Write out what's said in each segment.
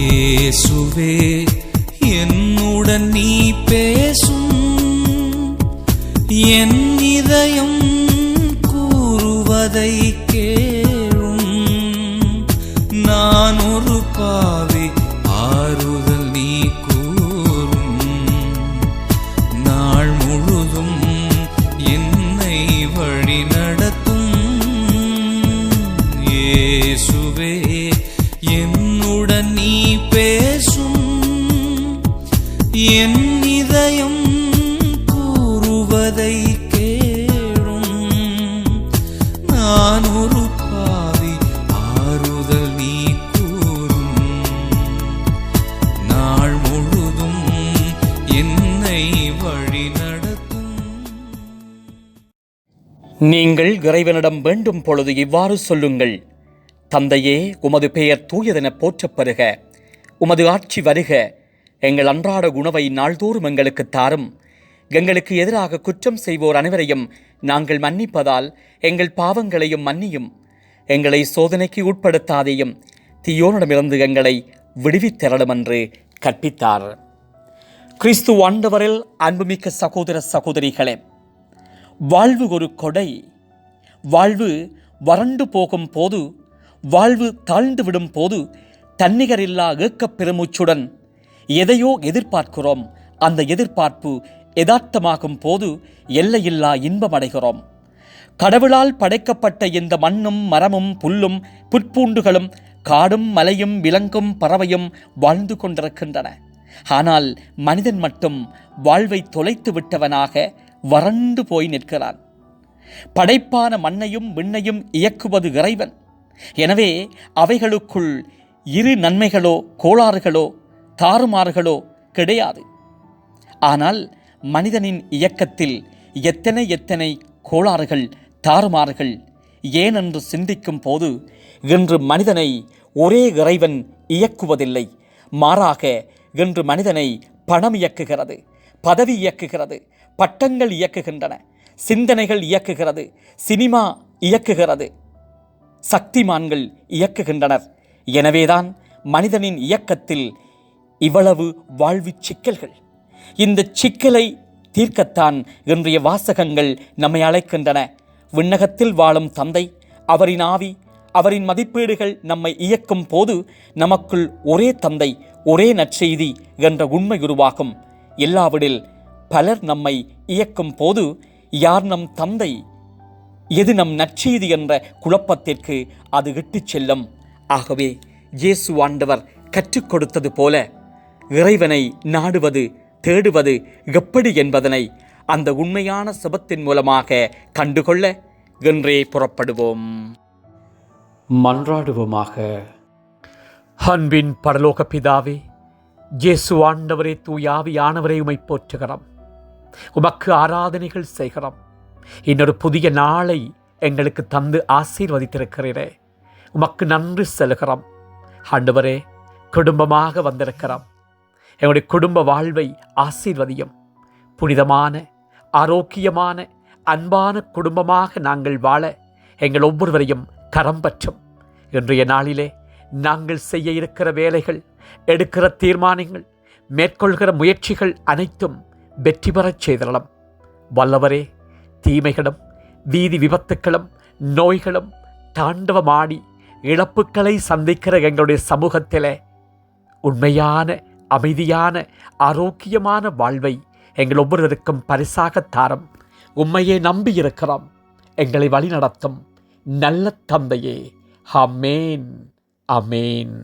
இயேசுவே என்னுடன் நீ பேசும். என் இதயம் கூறுவதை கே முழுதும் என்னை வழி நடத்தும். நீங்கள் இறைவனிடம் வேண்டும் பொழுது இவ்வாறு சொல்லுங்கள். தந்தையே உமது பெயர் தூயதென போற்றப்பெறுக. உமது ஆட்சி வருக. எங்கள் அன்றாட உணவை நாள்தோறும் எங்களுக்கு தாரும். எங்களுக்கு எதிராக குற்றம் செய்வோர் அனைவரையும் நாங்கள் மன்னிப்பதால் எங்கள் பாவங்களையும் மன்னியும். எங்களை சோதனைக்கு உட்படுத்தாதேயும் தீயோனிடமிருந்து எங்களை விடுவித்தரலும் என்று கற்பித்தார். கிறிஸ்து ஆண்டவரில் அன்புமிக்க சகோதர சகோதரிகளே வாழ்வு ஒரு கொடை. வாழ்வு வறண்டு போகும் போது வாழ்வு தாழ்ந்து விடும் போது தன்னிகரில்லா ஏக்கப் பெருமூச்சுடன் எதையோ எதிர்பார்க்கிறோம். அந்த எதிர்பார்ப்பு யதார்த்தமாகும் போது எல்லையில்லா இன்பம் அடைகிறோம். கடவுளால் படைக்கப்பட்ட இந்த மண்ணும் மரமும் புல்லும் புற்பூண்டுகளும் காடும் மலையும் விலங்கும் பறவையும் வாழ்ந்து கொண்டிருக்கின்றன. ஆனால் மனிதன் மட்டும் வாழ்வை தொலைத்து விட்டவனாக வறண்டு போய் நிற்கிறான். படைப்பான மண்ணையும் விண்ணையும் இயக்குவது இறைவன். எனவே அவைகளுக்குள் இரு நன்மைகளோ கோளாறுகளோ தாறுமாறுகளோ கிடையாது. ஆனால் மனிதனின் இயக்கத்தில் எத்தனை எத்தனை கோளாறுகள் தாறுமாறுகள் ஏனென்று சிந்திக்கும் போது இன்று மனிதனை ஒரே இறைவன் இயக்குவதில்லை. மாறாக இன்று மனிதனை பணம் இயக்குகிறது பதவி இயக்குகிறது பட்டங்கள் இயக்குகின்றன சிந்தனைகள் இயக்குகிறது சினிமா இயக்குகிறது சக்திமான்கள் இயக்குகின்றனர். எனவேதான் மனிதனின் இயக்கத்தில் இவ்வளவு வாழ்வுச் சிக்கல்கள். இந்த சிக்கலை தீர்க்கத்தான் இன்றைய வாசகங்கள் நம்மை அழைக்கின்றன. விண்ணகத்தில் வாழும் தந்தை அவரின் ஆவி அவரின் மதிப்பீடுகள் நம்மை இயக்கும் போது நமக்குள் ஒரே தந்தை ஒரே நற்செய்தி என்ற உண்மை உருவாகும். எல்லாவிடில் பலர் நம்மை இயக்கும் போது யார் நம் தந்தை எது நம் நற்செய்தி என்ற குழப்பத்திற்கு அது இட்டுச் செல்லும். ஆகவே இயேசு ஆண்டவர் கற்றுக் கொடுத்தது போல இறைவனை நாடுவது தேடுவது எப்படி என்பதனை அந்த உண்மையான சபத்தின் மூலமாக கண்டுகொள்ள என்றே புறப்படுவோம். மன்றாடுவோமாக. அன்பின் பரலோக பிதாவே இயேசு ஆண்டவரே தூயாவியானவரை உமை போற்றுகிறோம். உமக்கு ஆராதனைகள் செய்கிறோம். இன்னொரு புதிய நாளை எங்களுக்கு தந்து ஆசீர்வதித்திருக்கிறீரே. உமக்கு நன்றி செலுகிறோம். ஆண்டவரே குடும்பமாக வந்திருக்கிறோம். எங்களுடைய குடும்ப வாழ்வை ஆசீர்வதியும். புனிதமான ஆரோக்கியமான அன்பான குடும்பமாக நாங்கள் வாழ எங்கள் ஒவ்வொருவரையும் கரம்பற்றும். இன்றைய நாளிலே நாங்கள் செய்ய இருக்கிற வேலைகள் எடுக்கிற தீர்மானங்கள் மேற்கொள்கிற முயற்சிகள் அனைத்தும் வெற்றி பெறச் செய்தரலாம் வல்லவரே தீமைகளும் வீதி விபத்துக்களும் நோய்களும் தாண்டவமாடி இழப்புக்களை சந்திக்கிற எங்களுடைய சமூகத்திலே உண்மையான அமைதியான ஆரோக்கியமான வாழ்வை எங்கள் ஒவ்வொருவருக்கும் பரிசாக தாரம். உண்மையை நம்பியிருக்கிறோம். எங்களை வழிநடத்தும். நல்ல தந்தையே. அமேன் அமேன்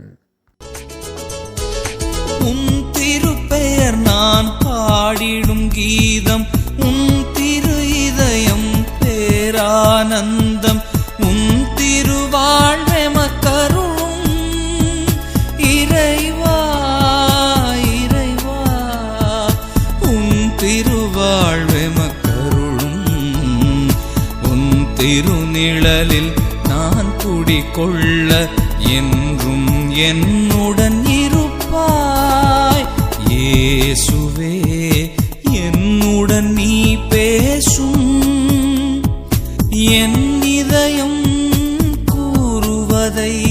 உன் திருப்பெயர் நான் பாடிடும் கீதம் உன் திரு இதயம் பேரானந்தம் உன் திருவாழ்வே மக்கருளும் இறைவா இறைவா. உன் திருவாழ்வே மக்கருளும் உன் திரு நிழலில் நான் குடிக்கொள்ள என்றும் என்னுடன் இருப்பாய். இயேசுவே என்னுடன் நீ பேசும். என் இதயம் கூறுவதை